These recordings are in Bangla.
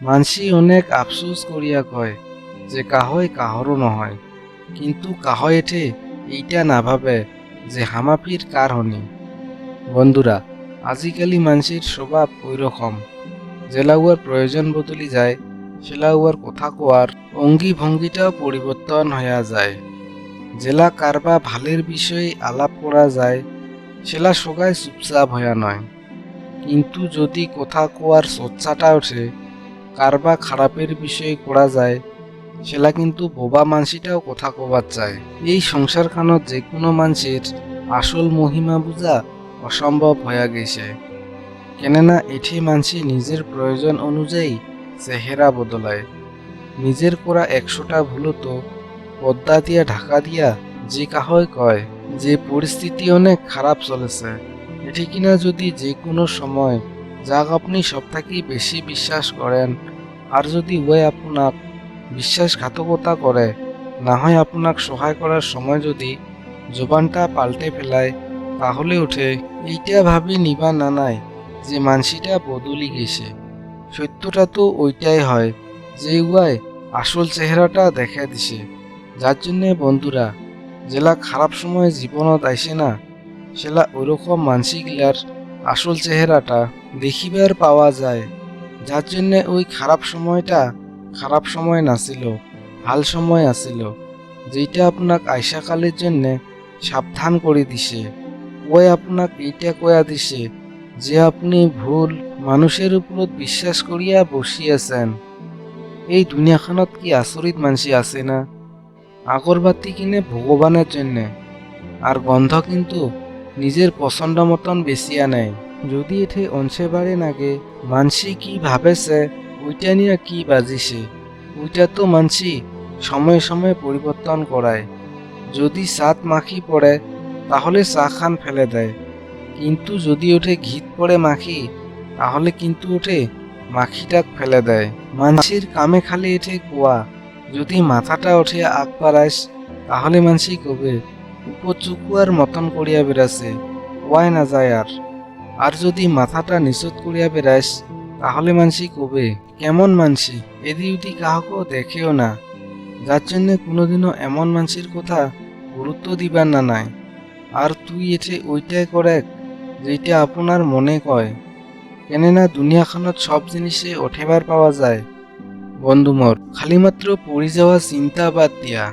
মানসি অনেক আফসোস করিয়া কয় যে কাহয় কাহরও নহয়। কিন্তু কাহয় এঠে এইটা না ভাবে যে হামাপির কার হনি বন্ধুরা, আজিকালি মানুষের স্বভাব ওই রকম জেলাউয়ার প্রয়োজন বদলি যায় সেলাউয়ার কথা কোয়ার অঙ্গি ভঙ্গিটাও পরিবর্তন হইয়া যায়। জেলা কারবা ভালের বিষয়ে আলাপ করা যায়, সেলা সগায় চুপচাপ হইয়া নয়। কিন্তু যদি কথা কোয়ার সচ্ছাটা ওঠে কারবা খারাপের বিষয়ে করা যায়, সেলা কিন্তু বোবা মানসিটাও কথা কবার চায় এই সংসারখানত যে কোনো মানুষের আসল মহিমা বুঝা অসম্ভব হইয়া গেছে। কেননা এটি মানসি নিজের প্রয়োজন অনুযায়ী চেহারা বদলায়। নিজের করা একশোটা ভুলতো পদ্মা দিয়া, ঢাকা দিয়া যে কাহয় কয় যে পরিস্থিতি অনেক খারাপ চলেছে। এটি কিনা যদি যে কোনো সময় যাক আপনি সবথেকে বেশি বিশ্বাস করেন আর যদি ওই আপনাক বিশ্বাসঘাতকতা করে না হয় আপনাক সহায় করার সময় যদি জোবানটা পাল্টে ফেলায়, তাহলে উঠে এইটা ভাবি নিবা না নাই যে মানসিটা বদলি গেছে। সত্যটা তো ওইটাই হয় যে উয়াই আসল চেহারাটা দেখা দিছে। যার জন্যে বন্ধুরা জেলা খারাপ সময় জীবনত আইসে না, সেলা ওইরকম মানসিকলার আসল চেহারাটা দেখিবার পাওয়া যায়। যার জন্যে ওই খারাপ সময়টা খারাপ সময় নাছিল, ভালো সময় আছিল যেটা আপনাক আইসাকালের জন্যে সাবধান করে দিছে। ওই আপনাক এইটা কয়া দিছে যে আপনি ভুল মানুষের উপরত বিশ্বাস করিয়া বসিয়াছেন। এই দুনিয়াখানত কি আচরিত মানসি আছে না? আগরবাতি কিনে ভগবানের জন্যে, আর গন্ধ কিন্তু নিজের পছন্দ মতন বেচিয়া নেয়। যদি এঠে বাড়ে নাগে, মানসি কি ভাবেছে, ওইটা নিয়ে কি বাজিছে? ওইটা তো মানসি সময়ে সময়ে পরিবর্তন করায় যদি সাত মাখি পড়ে তাহলে চা খান ফেলে দেয়। কিন্তু যদি ওঠে ঘিত পড়ে মাখি, তাহলে কিন্তু ওঠে মাখিটাক ফেলে দেয়। মানসির কামে খালি এঠে কুয়া যদি মাথাটা ওঠে আগ পারাইস তাহলে মানসি কবে? উপচুকুয়ার মতন করিয়া বেড়াছে ওয়াই না যায় আর আর যদি মাথাটা নিচত করিয়া বেড়াইস, তাহলে মানসি কবে? কেমন মানসি? এদি উদি কাহকেও দেখেও না। যার জন্যে কোনোদিনও এমন মানসির কথা গুরুত্ব দিবার না নাই। আর তুই এঠে ওইটাই করে যেটা আপনার মনে কয়। কেননা দুনিয়াখানত সব জিনিসে ওঠেবার পাওয়া যায়। বন্ধু মোর খালি মাত্র পড়ি যাওয়া চিন্তা বাদ দিয়া।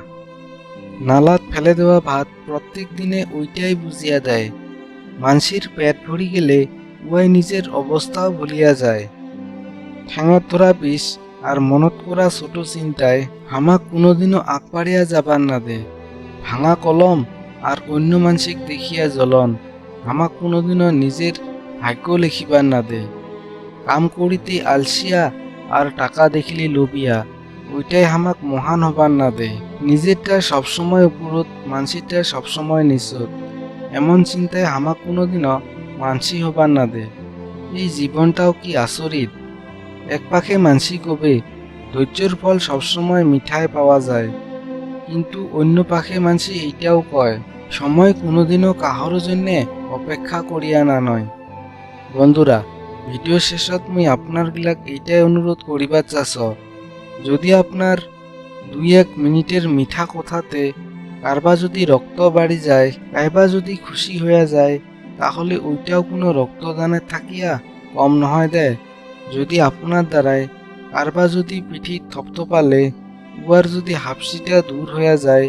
নালাত ফেলে দেওয়া ভাত প্রত্যেক দিনে ওইটাই বুঝিয়া দেয়। মানসির পেট ভরি গেলে উহাই নিজের অবস্থাও ভুলিয়া যায়। ঠেঙত ধরা বিষ আর মনত করা ছোট চিন্তায় হামাক কোনোদিনও আগবাড়িয়া যাবার না দে ভাঙা কলম আর অন্য মানসিক দেখিয়া জ্বলন আমাক কোনোদিনও নিজের ভাগ্য লেখিবার না দে কাম করিতে আলসিয়া আর টাকা দেখিলে লোভিয়া, ওইটাই হামাক মহান হবার না দে নিজেরটা সবসময় উপরত, মানসিরটা সবসময় নিচত। এমন চিন্তায় হামাক কোনোদিনও মানসি হবার না দে এই জীবনটাও কি আচরিত এক পাখে মানসি কবে ধৈর্যের ফল সবসময় মিঠাই পাওয়া যায়। কিন্তু অন্য পাখে মানসি এইটাও কয়, সময় কোনোদিনও কাহর জন্যে অপেক্ষা করিয়া না নয় বন্ধুরা, ভিডিও শেষত মুই আপনার গিলাক এইটাই অনুরোধ করিবার চাষ যদি আপনার দুই এক মিনিটের মিঠা কথাতে কারবা যদি রক্ত বাড়ি যায়, কাইবা যদি খুশি হইয়া যায়, তাহলে ওইটাও কোনো রক্তদানের থাকিয়া কম নহয় দে। যদি আপনার দ্বারায় কারবা যদি পিঠি থপথপালে উয়ার যদি হাফসিটা দূর হইয়া যায়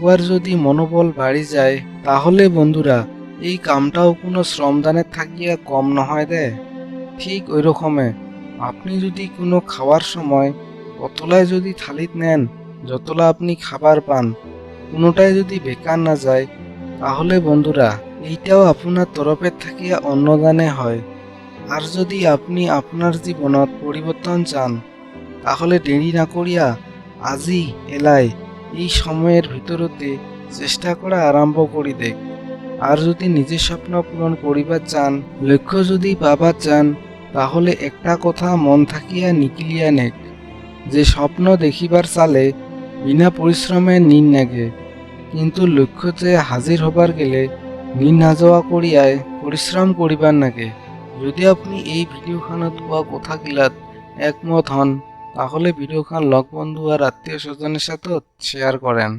উয়ার যদি মনোবল বাড়ি যায়, তাহলে বন্ধুরা এই কামটাও কোনো শ্রমদানের থাকিয়া কম নহয় দে। ঠিক ওই রকমে আপনি যদি কোনো খাওয়ার সময় কতলায় যদি থালিত নেন, যতলা আপনি খাবার পান কোনোটাই যদি বেকার না যায়, তাহলে বন্ধুরা, এইটাও আপনার তরফের থাকিয়া অন্নদানে হয়। আর যদি আপনি আপনার জীবনত পরিবর্তন চান, তাহলে দেরি না করিয়া আজি এলাই এই সময়ের ভিতরতে চেষ্টা করা আরম্ভ করি দেখ আর যদি নিজের স্বপ্ন পূরণ করিবার চান, লক্ষ্য যদি পাবার চান, তাহলে একটা কথা মন থাকিয়া নিকিলিয়া নেক। যে স্বপ্ন দেখিবার চালে, বিনা পরিশ্রমে নিন নাগে। কিন্তু লক্ষ্যতে হাজির হবার গেলে নিন না যাওয়া করিয়ায় পরিশ্রম করিবার নাগে। যদি আপনি এই ভিডিওখানত কোৱা কথাগিলাত একমত হন, তাহলে ভিডিওখান লগ বন্ধু আর আত্মীয় স্বজনের সাথে শেয়ার করেন